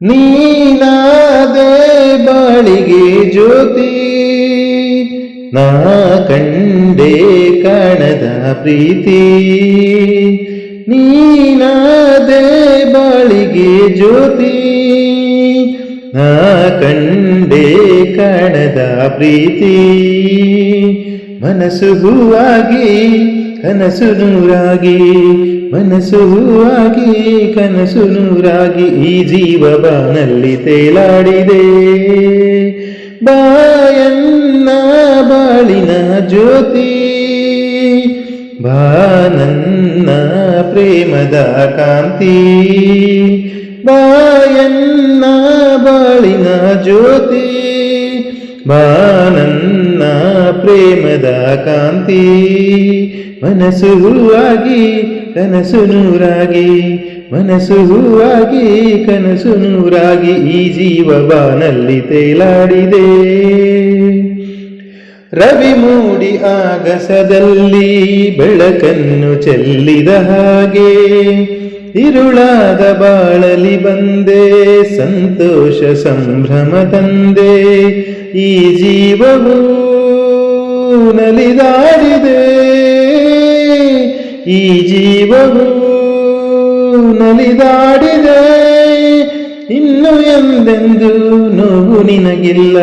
ನೀನಾದೆ ಬಾಳಿಗೆ ಜ್ಯೋತಿ ನಾ ಕಂಡೆ ಕಾಣದ ಪ್ರೀತಿ. ನೀನಾದೆ ಬಾಳಿಗೆ ಜ್ಯೋತಿ ನಾ ಕಂಡೆ ಕಾಣದ ಪ್ರೀತಿ. ಮನಸ್ಸು ಹೂವಾಗಿ, ಕನಸು ನೂರಾಗಿ, ಮನಸ್ಸು ಹೂವಾಗಿ, ಕನಸು ನೂರಾಗಿ ಈ ಜೀವ ಬಾನಲ್ಲಿ ತೇಲಾಡಿದೆ. ಬಾಯನ್ನ ಬಾಳಿನ ಜ್ಯೋತಿ, ಬಾನನ್ನ ಪ್ರೇಮದ ಕಾಂತಿ, ಬಾಯನ್ನ ಬಾಳಿನ ಜ್ಯೋತಿ ಬಾನನ್ನ ಪ್ರೇಮದ ಕಾಂತಿ. ಮನಸ್ಸು ಹೂವಾಗಿ, ಕನಸು ನೂರಾಗಿ. ಮನಸ್ಸು ಹೂವಾಗಿ, ಕನಸು ನೂರಾಗಿ ಈ ಜೀವ ಬಾನಲ್ಲಿ ತೇಲಾಡಿದೆ. ರವಿ ಮೂಡಿ ಆಗಸದಲ್ಲಿ ಬೆಳಕನ್ನು ಚೆಲ್ಲಿದ ಹಾಗೆ ಇರುಳಾದ ಬಾಳಲಿ ಬಂದೆ, ಸಂತೋಷ ಸಂಭ್ರಮ ತಂದೆ. ಈ ಜೀವವು ನಲಿದಾಡಿದೆ. ಈ ಜೀವವು ನಲಿದಾಡಿದೆ. ಇನ್ನು ಎಂದೆಂದು ನೋವು ನಿನಗಿಲ್ಲ,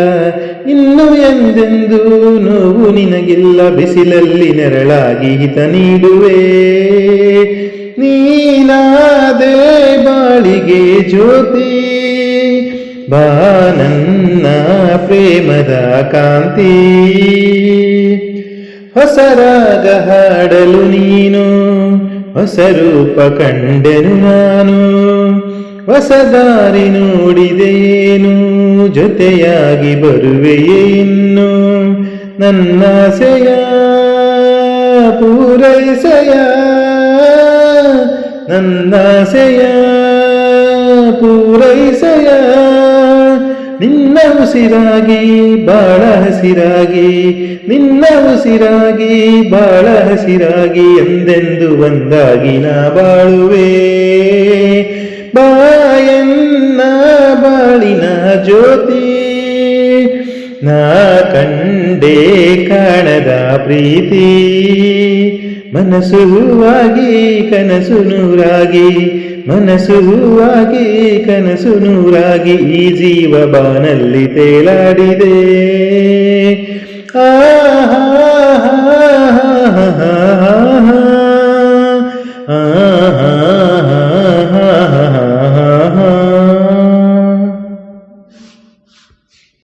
ಇನ್ನು ಎಂದೆಂದು ನೋವು ನಿನಗಿಲ್ಲ, ಬಿಸಿಲಲ್ಲಿ ನೆರಳಾಗಿ ಹಿತ ನೀಡುವೆ. ನೀನಾದೆ ಬಾಳಿಗೆ ಜ್ಯೋತಿ ಬಾನನ್ನ ಪ್ರೇಮದ ಕಾಂತಿ. ಹೊಸ ರಾಗ ಹಾಡಲು ನೀನು, ಹೊಸ ರೂಪ ಕಂಡೆನು ನಾನು. ಹೊಸ ದಾರಿ ನೋಡಿದೆಯೇನು ಜೊತೆಯಾಗಿ ಬರುವೆಯೇ ಇನ್ನು. ನನ್ನಾಸೆಯ ಪೂರೈಸೆಯ ನನ್ನಾಸೆಯ ಪೂರೈಸೆಯ. ನಿನ್ನ ಉಸಿರಾಗಿ ಬಾಳ ಹಸಿರಾಗಿ, ನಿನ್ನ ಉಸಿರಾಗಿ ಬಾಳ ಹಸಿರಾಗಿ ಎಂದೆಂದು ಒಂದಾಗಿ ನಾ ಬಾಳುವೆ. ಬಾಯನ್ನ ಬಾಳಿನ ಜ್ಯೋತಿ, ನಾ ಕಂಡೆ ಕಾಣದ ಪ್ರೀತಿ. ಮನಸ್ಸು ಹೂವಾಗಿ, ಕನಸು ನೂರಾಗಿ ಮನಸ್ಸು ಹೂವಾಗಿ ಕನಸು ನೂರಾಗಿ ಈ ಜೀವ ಬಾನಲ್ಲಿ ತೇಲಾಡಿದೆ. ಆ